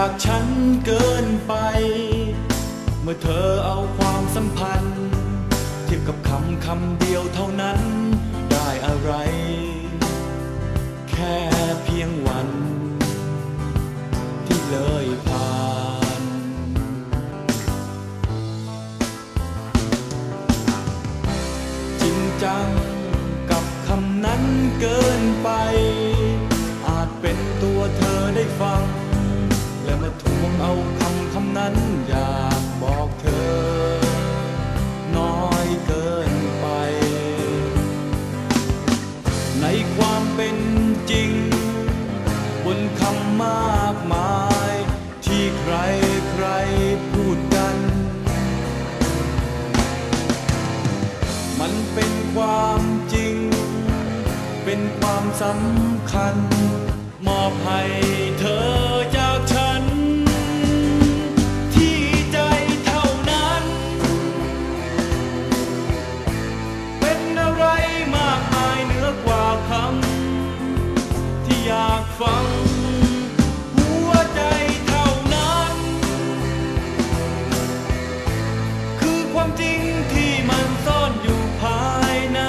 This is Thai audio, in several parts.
จากฉันเกินไป เมื่อเธอเอาความสัมพันธ์ เทียบกับคำคำเดียวเท่านั้นได้อะไร แค่เพียงวัน ที่เลยผ่าน จริงจังกับคำนั้นเกินไป เอาคำคำนั้นอยากบอกเธอ น้อยเกินไป ในความเป็นจริง บนคำมากมาย ที่ใครใครพูดกัน มันเป็นความจริง เป็นความสำคัญ มอบให้เธอ ฟังหัวใจเท่านั้น คือความจริงที่มันซ่อนอยู่ภายใน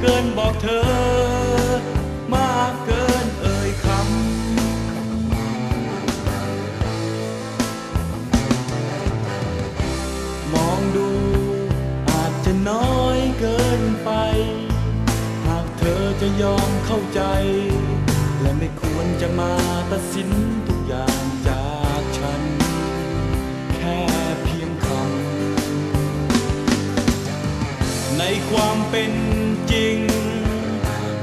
เกินบอกเธอ จะมาตัดสินทุกอย่างจากฉัน แค่เพียงคำในความเป็นจริง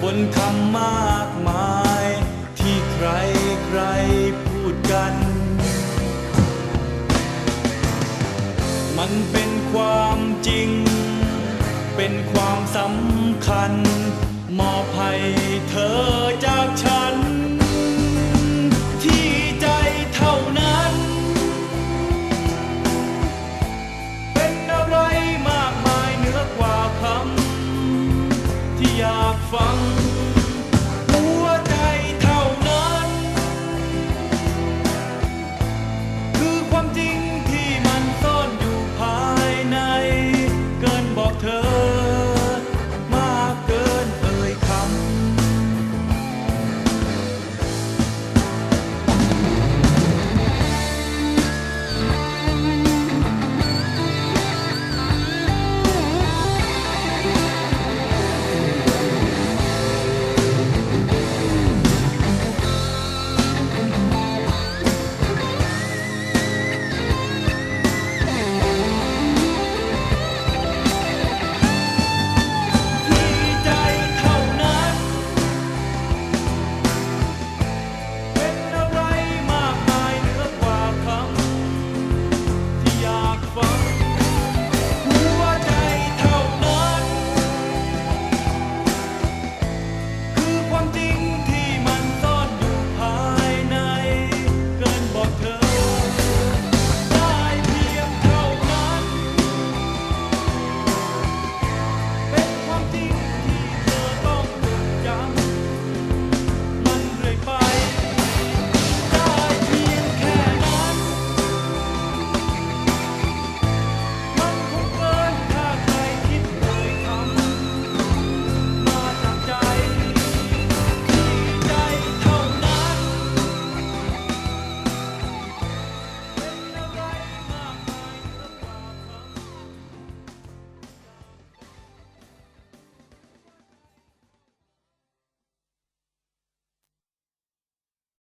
บนคำมากมาย ที่ใครใครพูดกัน มันเป็นความจริง เป็นความสำคัญ มอบให้เธอ